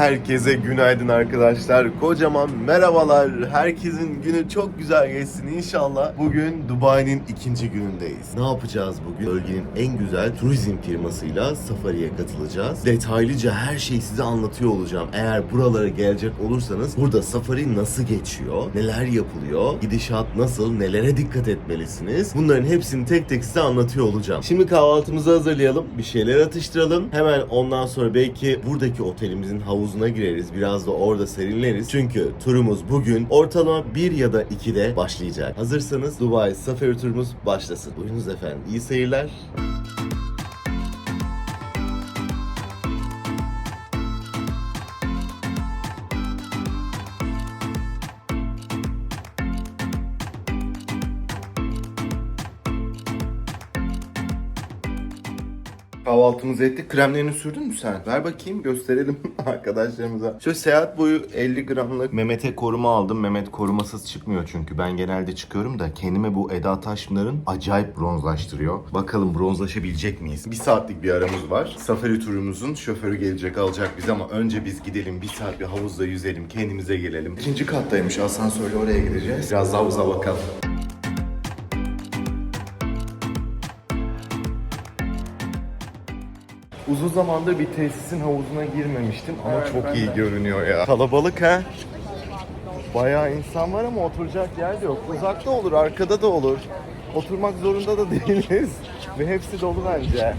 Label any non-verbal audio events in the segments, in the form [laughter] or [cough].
Herkese günaydın arkadaşlar. Kocaman merhabalar. Herkesin günü çok güzel geçsin inşallah. Bugün Dubai'nin ikinci günündeyiz. Ne yapacağız bugün? Bölgenin en güzel turizm firmasıyla safariye katılacağız. Detaylıca her şeyi size anlatıyor olacağım. Eğer buralara gelecek olursanız burada safari nasıl geçiyor? Neler yapılıyor? Gidişat nasıl? Nelere dikkat etmelisiniz? Bunların hepsini tek tek size anlatıyor olacağım. Şimdi kahvaltımızı hazırlayalım. Bir şeyler atıştıralım. Hemen ondan sonra belki buradaki otelimizin havuzuna gireriz. Biraz da orada serinleriz. Çünkü turumuz bugün ortalama 1 ya da 2'de başlayacak. Hazırsanız Dubai Safari turumuz başlasın. Buyurunuz efendim. İyi seyirler. Kahvaltımızı ettik. Kremlerini sürdün mü sen? Ver bakayım gösterelim [laughs] arkadaşlarımıza. Şu seyahat boyu 50 gramlık Mehmet'e koruma aldım. Mehmet korumasız çıkmıyor çünkü. Ben genelde çıkıyorum da kendime bu Eda Taşpınar'ın acayip bronzlaştırıyor. Bakalım bronzlaşabilecek miyiz? Bir saatlik bir aramız var. Safari turumuzun şoförü gelecek alacak bizi ama önce biz gidelim. Bir saat bir havuzda yüzelim. Kendimize gelelim. İkinci kattaymış asansörle oraya gideceğiz. Biraz havuza bakalım. Uzun zamandır bir tesisin havuzuna girmemiştim ama çok iyi görünüyor ya. Kalabalık ha. Bayağı insan var ama oturacak yer de yok. Uzakta olur, arkada da olur. Oturmak zorunda da [laughs] değiliz. Ve hepsi dolu bence.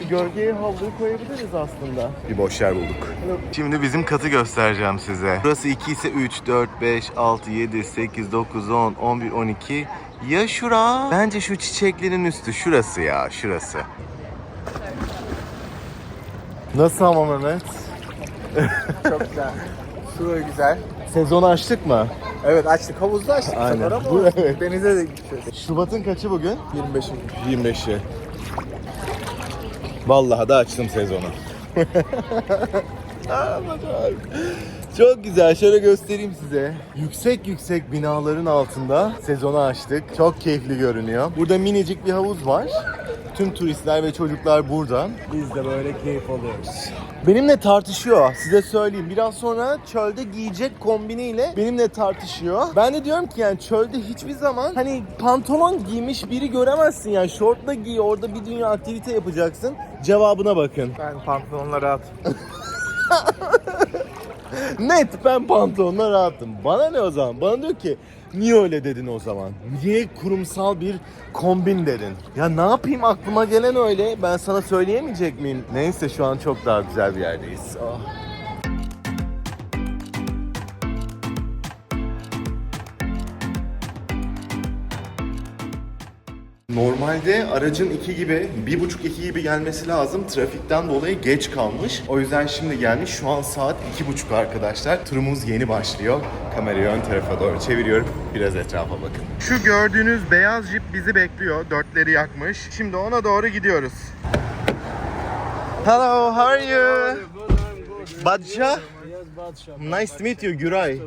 Bir gölgeye havluyu koyabiliriz aslında. Bir boş yer bulduk. Şimdi bizim katı göstereceğim size. Burası 2 ise 3, 4, 5, 6, 7, 8, 9, 10, 11, 12. Ya şura? Bence şu çiçeklerin üstü. Şurası ya, şurası. Nasıl ama Mehmet? Çok güzel. Su güzel. Sezonu açtık mı? Evet açtık. Havuzda açtık. bu Aynen. sefer ama Bu evet. denize de gideceğiz. Şubat'ın kaçı bugün? 25'i. 25'i. Vallahi da açtım sezonu. [laughs] Çok güzel. Şöyle göstereyim size. Yüksek yüksek binaların altında sezonu açtık. Çok keyifli görünüyor. Burada minicik bir havuz var. Tüm turistler ve çocuklar burada. Biz de böyle keyif alıyoruz. Benimle tartışıyor. Size söyleyeyim. Biraz sonra çölde giyecek kombiniyle benimle tartışıyor. Ben de diyorum ki yani çölde hiçbir zaman hani pantolon giymiş biri göremezsin yani. Şortla giy orada bir dünya aktivite yapacaksın. Cevabına bakın. Ben pantolonla rahat. [laughs] Net ben pantolonla rahatım. Bana ne o zaman? Bana diyor ki niye öyle dedin o zaman? Niye kurumsal bir kombin dedin? Ya ne yapayım aklıma gelen öyle. Ben sana söyleyemeyecek miyim? Neyse şu an çok daha güzel bir yerdeyiz. Oh. Normalde aracın 2 gibi, bir buçuk iki gibi gelmesi lazım. Trafikten dolayı geç kalmış. O yüzden şimdi gelmiş. Şu an saat iki buçuk arkadaşlar. Turumuz yeni başlıyor. Kamerayı ön tarafa doğru çeviriyorum. Biraz etrafa bakın. Şu gördüğünüz beyaz jip bizi bekliyor. Dörtleri yakmış. Şimdi ona doğru gidiyoruz. Hello, how are you? Badşah? Nice to meet you, Güray.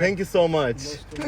Thank you so much.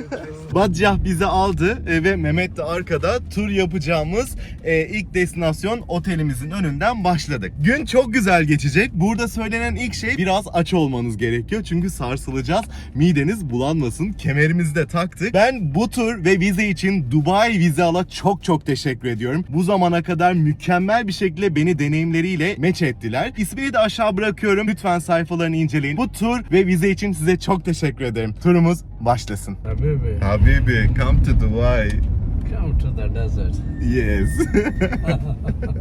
[laughs] Badcah bizi aldı e, ve Mehmet de arkada tur yapacağımız e, ilk destinasyon otelimizin önünden başladık. Gün çok güzel geçecek. Burada söylenen ilk şey biraz aç olmanız gerekiyor. Çünkü sarsılacağız. Mideniz bulanmasın. Kemerimizi de taktık. Ben bu tur ve vize için Dubai Vize Al'a çok çok teşekkür ediyorum. Bu zamana kadar mükemmel bir şekilde beni deneyimleriyle meç ettiler. İsmini de aşağı bırakıyorum. Lütfen sayfalarını inceleyin. Bu tur ve vize için size çok teşekkür ederim. Turumuz başlasın. Habibi, Habibi, come to Dubai. come to the desert. Yes. [laughs]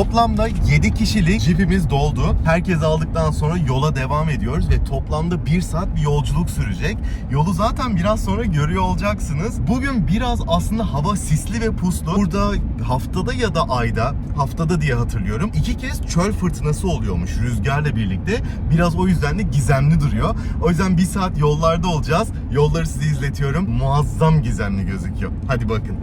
Toplamda 7 kişilik jipimiz doldu. Herkes aldıktan sonra yola devam ediyoruz ve toplamda 1 saat bir yolculuk sürecek. Yolu zaten biraz sonra görüyor olacaksınız. Bugün biraz aslında hava sisli ve puslu. Burada haftada ya da ayda, haftada diye hatırlıyorum. iki kez çöl fırtınası oluyormuş rüzgarla birlikte. Biraz o yüzden de gizemli duruyor. O yüzden bir saat yollarda olacağız. Yolları size izletiyorum. Muazzam gizemli gözüküyor. Hadi bakın.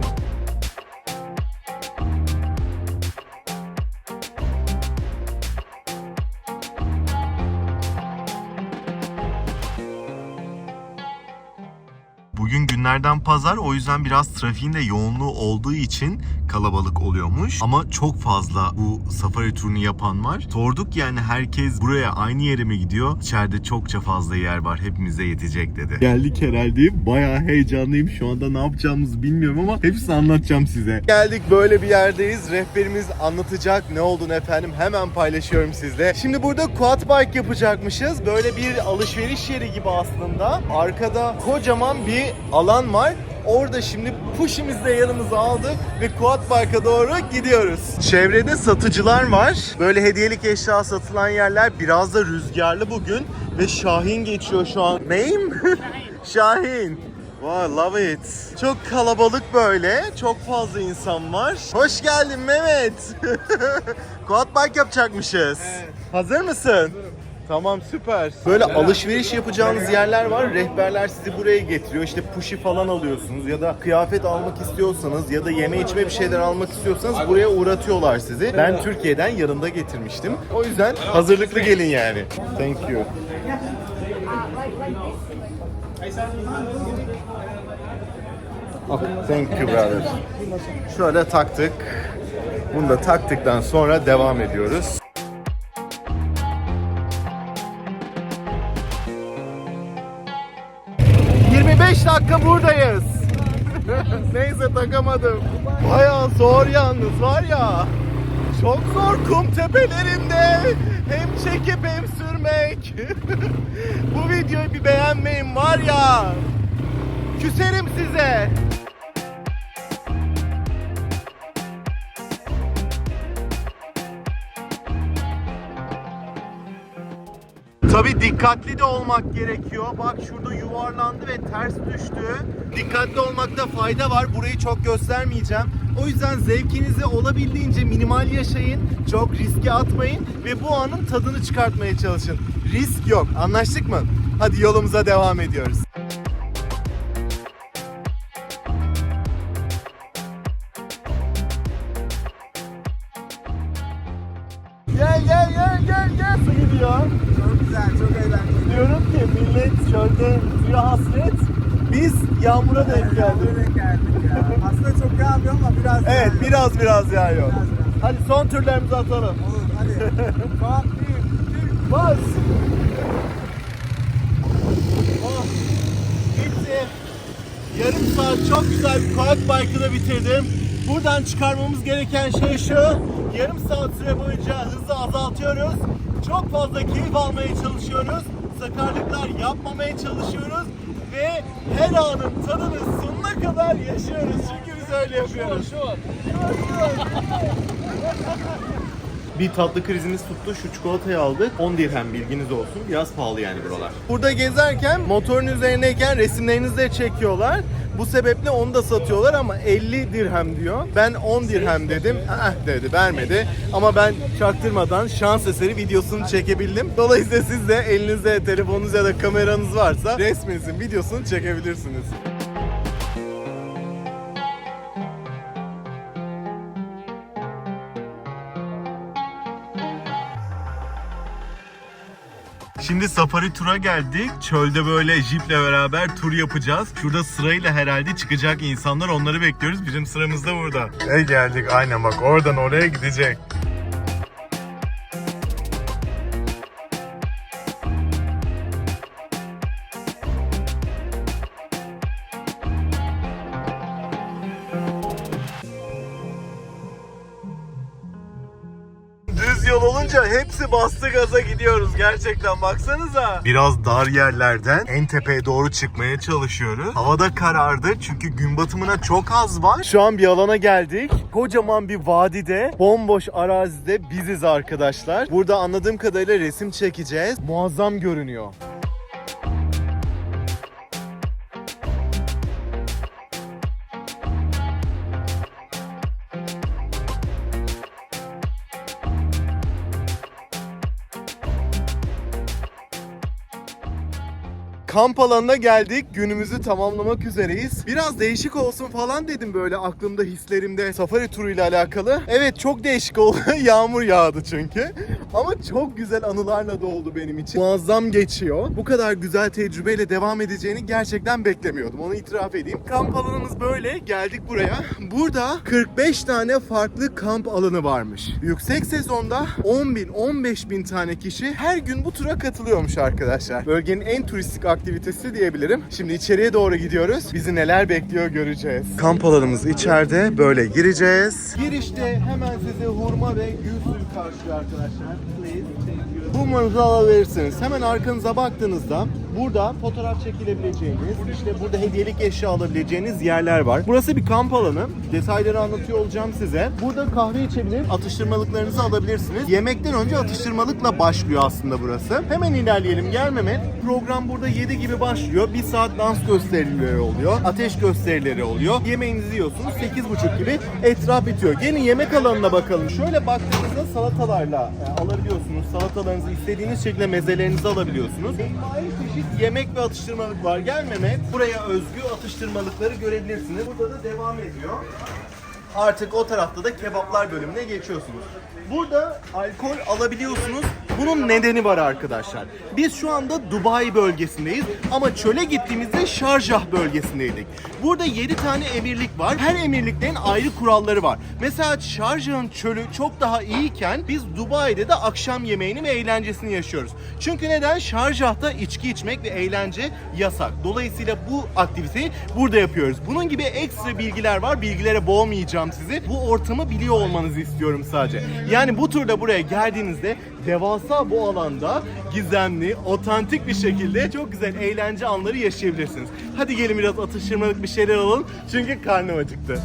Günlerden pazar o yüzden biraz trafiğin de yoğunluğu olduğu için kalabalık oluyormuş. Ama çok fazla bu safari turunu yapan var. Sorduk yani herkes buraya aynı yere mi gidiyor? İçeride çokça fazla yer var. Hepimize yetecek dedi. Geldik herhalde. Bayağı heyecanlıyım. Şu anda ne yapacağımızı bilmiyorum ama hepsini anlatacağım size. Geldik böyle bir yerdeyiz. Rehberimiz anlatacak ne olduğunu efendim hemen paylaşıyorum sizle. Şimdi burada quad bike yapacakmışız. Böyle bir alışveriş yeri gibi aslında. Arkada kocaman bir alan var. Orada şimdi push'imizi de yanımıza aldık ve Quad Park'a doğru gidiyoruz. Çevrede satıcılar var. Böyle hediyelik eşya satılan yerler biraz da rüzgarlı bugün ve Şahin geçiyor şu an. Neyim? [laughs] Şahin. Wow, love it. Çok kalabalık böyle. Çok fazla insan var. Hoş geldin Mehmet. [laughs] Quad Park yapacakmışız. Hazır mısın? Tamam süper. Böyle alışveriş yapacağınız yerler var. Rehberler sizi buraya getiriyor. İşte pushy falan alıyorsunuz ya da kıyafet almak istiyorsanız ya da yeme içme bir şeyler almak istiyorsanız buraya uğratıyorlar sizi. Ben Türkiye'den yanında getirmiştim. O yüzden hazırlıklı gelin yani. Thank you. Thank you brother. Şöyle taktık. Bunu da taktıktan sonra devam ediyoruz. Dakika buradayız. [laughs] Neyse takamadım. Bayağı zor yalnız var ya. Çok zor kum tepelerinde. Hem çekip hem sürmek. [laughs] Bu videoyu bir beğenmeyin var ya. Küserim size. Tabi dikkatli de olmak gerekiyor. Bak şurada yuvarlandı ve ters düştü. Dikkatli olmakta fayda var. Burayı çok göstermeyeceğim. O yüzden zevkinizi olabildiğince minimal yaşayın. Çok riske atmayın ve bu anın tadını çıkartmaya çalışın. Risk yok. Anlaştık mı? Hadi yolumuza devam ediyoruz. Gel gel gel gel gel su gidiyor. Güzel, çok eğlenceli. Diyorum ki millet çölde suya hasret. Biz yağmura denk geldik. Denk geldik ya. Aslında çok yağmıyor ama biraz Evet yağıyor. biraz biraz yağıyor. Biraz biraz. Hadi son türlerimizi atalım. Olur hadi. [laughs] Bir, Bas. Oh, bitti. Yarım saat çok güzel bir kayak bike'ı da bitirdim. Buradan çıkarmamız gereken şey şu. Yarım saat süre boyunca hızı azaltıyoruz. Çok fazla keyif almaya çalışıyoruz. Sakarlıklar yapmamaya çalışıyoruz. Ve her anın tadını sonuna kadar yaşıyoruz. Çünkü biz öyle yapıyoruz. Bir tatlı krizimiz tuttu. Şu çikolatayı aldık. 10 dirhem bilginiz olsun. Biraz pahalı yani buralar. Burada gezerken motorun üzerindeyken resimlerinizi de çekiyorlar. Bu sebeple onu da satıyorlar ama 50 dirhem diyor. Ben 10 dirhem dedim. Ah dedi vermedi. Ama ben çaktırmadan şans eseri videosunu çekebildim. Dolayısıyla siz de elinizde telefonunuz ya da kameranız varsa resminizin videosunu çekebilirsiniz. Şimdi safari tura geldik. Çölde böyle jiple beraber tur yapacağız. Şurada sırayla herhalde çıkacak insanlar. Onları bekliyoruz. Bizim sıramız da burada. E geldik aynen bak oradan oraya gidecek. Yol olunca hepsi bastı gaza gidiyoruz gerçekten baksanıza. Biraz dar yerlerden en tepeye doğru çıkmaya çalışıyoruz. Havada karardı çünkü gün batımına çok az var. Şu an bir alana geldik. Kocaman bir vadide, bomboş arazide biziz arkadaşlar. Burada anladığım kadarıyla resim çekeceğiz. Muazzam görünüyor. Kamp alanına geldik. Günümüzü tamamlamak üzereyiz. Biraz değişik olsun falan dedim böyle aklımda hislerimde safari turuyla alakalı. Evet çok değişik oldu. [laughs] Yağmur yağdı çünkü. Ama çok güzel anılarla doldu benim için. Muazzam geçiyor. Bu kadar güzel tecrübeyle devam edeceğini gerçekten beklemiyordum. Onu itiraf edeyim. Kamp alanımız böyle. Geldik buraya. Burada 45 tane farklı kamp alanı varmış. Yüksek sezonda 10 bin, 15 bin tane kişi her gün bu tura katılıyormuş arkadaşlar. Bölgenin en turistik aktivitesi diyebilirim. Şimdi içeriye doğru gidiyoruz. Bizi neler bekliyor göreceğiz. Kamp alanımız içeride. Böyle gireceğiz. Girişte hemen size hurma ve gül suyu karşılıyor arkadaşlar. Please. Hurmanızı alabilirsiniz. Hemen arkanıza baktığınızda burada fotoğraf çekilebileceğiniz, işte burada hediyelik eşya alabileceğiniz yerler var. Burası bir kamp alanı. Detayları anlatıyor olacağım size. Burada kahve içebilir, atıştırmalıklarınızı alabilirsiniz. Yemekten önce atıştırmalıkla başlıyor aslında burası. Hemen ilerleyelim gel Mehmet. Program burada 7 gibi başlıyor. Bir saat dans gösterileri oluyor. Ateş gösterileri oluyor. Yemeğinizi yiyorsunuz. 8.30 gibi etraf bitiyor. Gelin yemek alanına bakalım. Şöyle baktığınızda salatalarla e, alabiliyorsunuz. Salatalarınızı istediğiniz şekilde mezelerinizi alabiliyorsunuz. Envai çeşit yemek ve atıştırmalık var. Gel Mehmet. Buraya özgü atıştırmalıkları görebilirsiniz. Burada da devam ediyor. Artık o tarafta da kebaplar bölümüne geçiyorsunuz. Burada alkol alabiliyorsunuz. Bunun nedeni var arkadaşlar. Biz şu anda Dubai bölgesindeyiz ama çöle gittiğimizde Şarjah bölgesindeydik. Burada 7 tane emirlik var. Her emirliklerin ayrı kuralları var. Mesela Şarjah'ın çölü çok daha iyiyken biz Dubai'de de akşam yemeğini ve eğlencesini yaşıyoruz. Çünkü neden? Şarjah'ta içki içmek ve eğlence yasak. Dolayısıyla bu aktiviteyi burada yapıyoruz. Bunun gibi ekstra bilgiler var. Bilgilere boğmayacağım sizi. Bu ortamı biliyor olmanızı istiyorum sadece. Yani bu turda buraya geldiğinizde devasa bu alanda gizemli, otantik bir şekilde çok güzel eğlence anları yaşayabilirsiniz. Hadi gelin biraz atıştırmalık bir şeyler alalım. Çünkü karnım acıktı.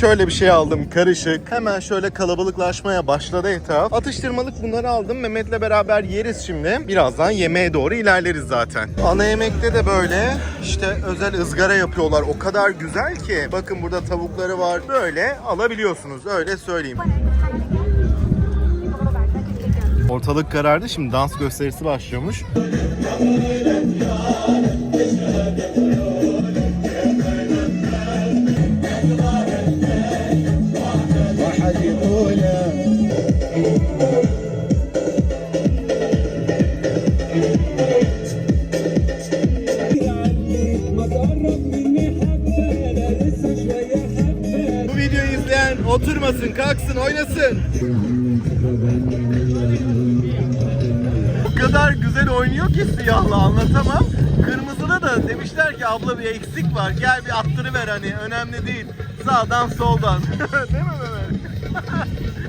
Şöyle bir şey aldım karışık. Hemen şöyle kalabalıklaşmaya başladı etraf. Atıştırmalık bunları aldım. Mehmet'le beraber yeriz şimdi. Birazdan yemeğe doğru ilerleriz zaten. Ana yemekte de böyle işte özel ızgara yapıyorlar. O kadar güzel ki. Bakın burada tavukları var. Böyle alabiliyorsunuz. Öyle söyleyeyim. Ortalık karardı. Şimdi dans gösterisi başlıyormuş. Bu videoyu izleyen oturmasın, kalksın, oynasın. O kadar güzel oynuyor ki siyahla anlatamam. Kırmızıda da demişler ki abla bir eksik var. Gel bir attırıver hani önemli değil. Sağdan soldan. [laughs] değil mi Mehmet?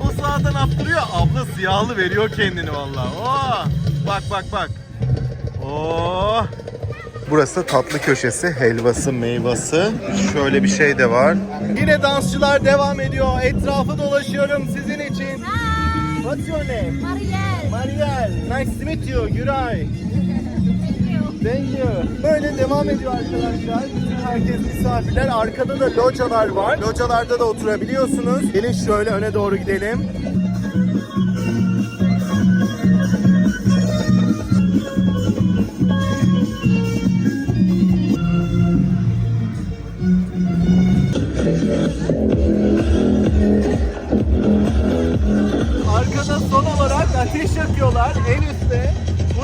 [laughs] o sağdan attırıyor. Abla siyahlı veriyor kendini vallahi. Oo! Bak bak bak. Oo! Burası tatlı köşesi, helvası, meyvası. Şöyle bir şey de var. Yine dansçılar devam ediyor. Etrafı dolaşıyorum sizin için. Hi, What's your name? Marielle. Mariel. Nice to meet you. Güray. Thank you. Thank you. Böyle devam ediyor arkadaşlar. Herkes misafirler. Arkada da localar var. Localarda da oturabiliyorsunuz. Gelin şöyle öne doğru gidelim.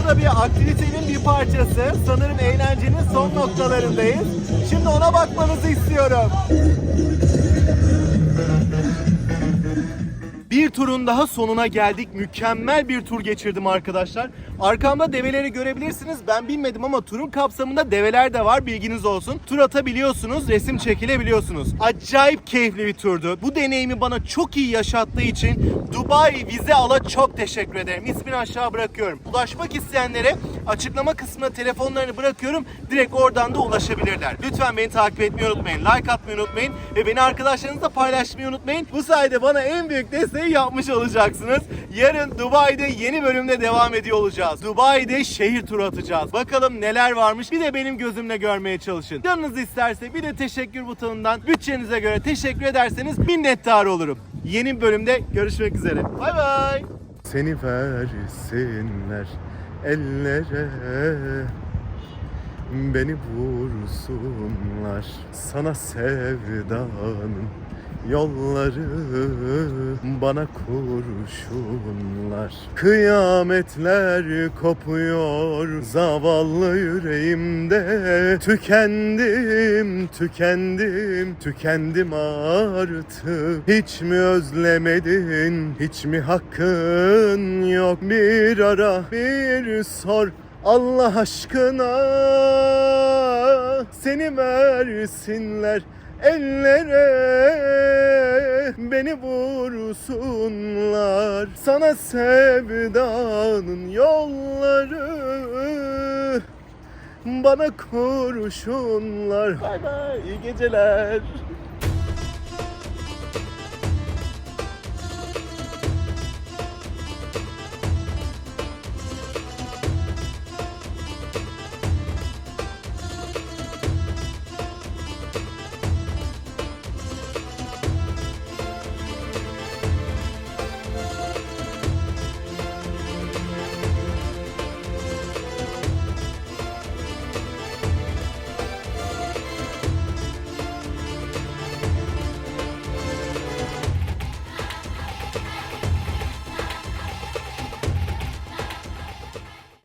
Da bir aktivitenin bir parçası. Sanırım eğlencenin son noktalarındayız. Şimdi ona bakmanızı istiyorum. Bir turun daha sonuna geldik. Mükemmel bir tur geçirdim arkadaşlar. Arkamda develeri görebilirsiniz. Ben bilmedim ama turun kapsamında develer de var. Bilginiz olsun. Tur atabiliyorsunuz, resim çekilebiliyorsunuz. Acayip keyifli bir turdu. Bu deneyimi bana çok iyi yaşattığı için Dubai Vize Al'a çok teşekkür ederim. İsmini aşağı bırakıyorum. Ulaşmak isteyenlere Açıklama kısmına telefonlarını bırakıyorum. Direkt oradan da ulaşabilirler. Lütfen beni takip etmeyi unutmayın. Like atmayı unutmayın. Ve beni arkadaşlarınızla paylaşmayı unutmayın. Bu sayede bana en büyük desteği yapmış olacaksınız. Yarın Dubai'de yeni bölümde devam ediyor olacağız. Dubai'de şehir turu atacağız. Bakalım neler varmış. Bir de benim gözümle görmeye çalışın. Canınız isterse bir de teşekkür butonundan bütçenize göre teşekkür ederseniz minnettar olurum. Yeni bölümde görüşmek üzere. Bay bay. Seni versinler ellere Beni vursunlar Sana sevdanın yolları Bana kurşunlar. Kıyametler kopuyor Zavallı yüreğimde. Tükendim, tükendim Tükendim artık. Hiç mi özlemedin? Hiç mi hakkın yok? Bir ara bir sor Allah aşkına. Seni versinler ellere beni vursunlar. Sana sevdanın yolları bana kurşunlar. Bay bay iyi geceler